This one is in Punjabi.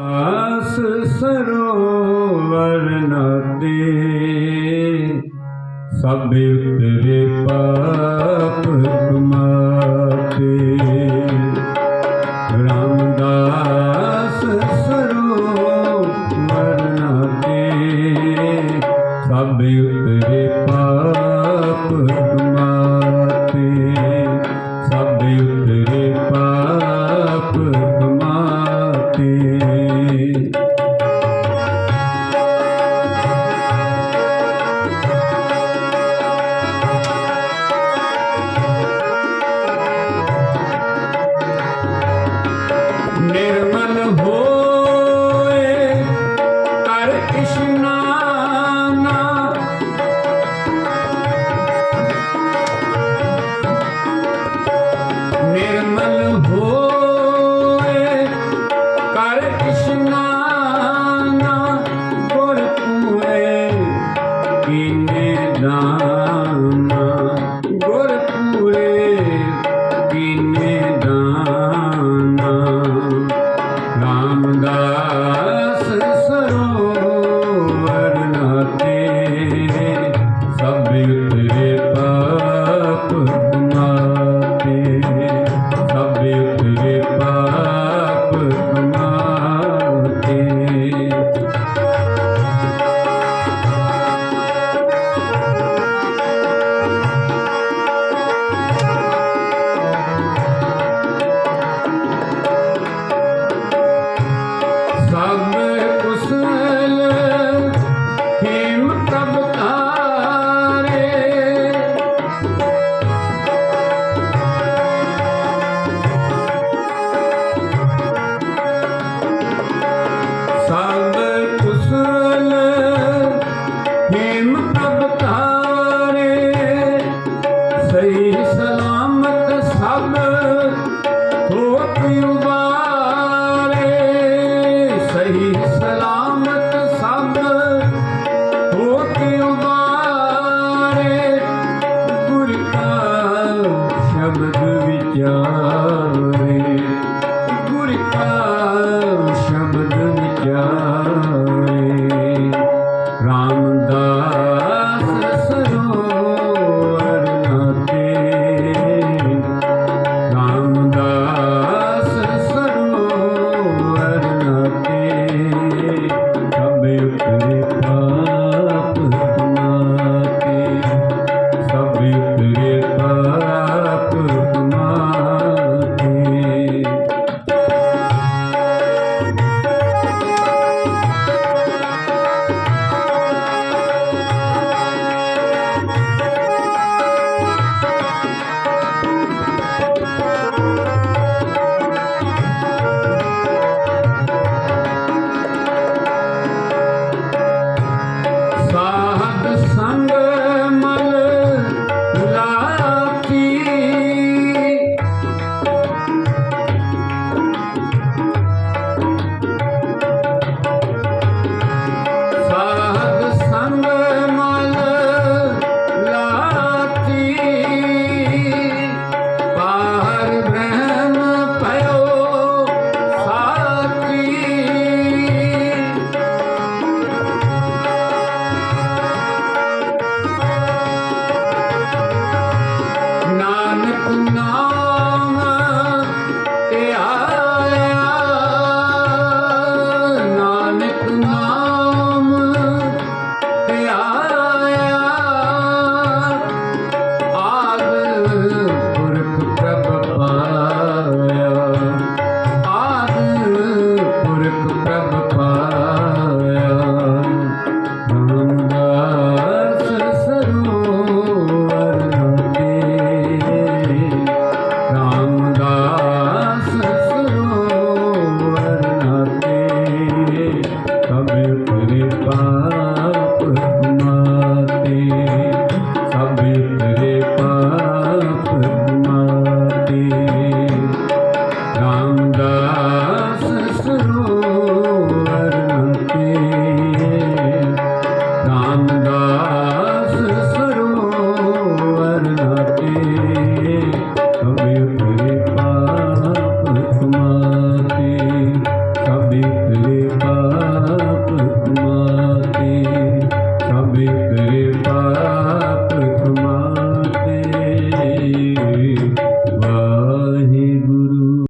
ਆਸ ਸਰੋਵਰ ਨਦੀ ਸਭ ਉਤਰੇ ਪਾਪ ਕਮਾਤੇ। ਰਾਮਦਾਸ ਸਰੋਵਰ ਨਦੀ ਸਭ ਉਤਰੇ ਪਾਪ ਕਮਾਤੇ। ਸਭ ਉਤਰੇ ਪਾਪ ਕਮਾਤੇ। ਸਹੀ ਸਲਾਮਤ ਸਭ রে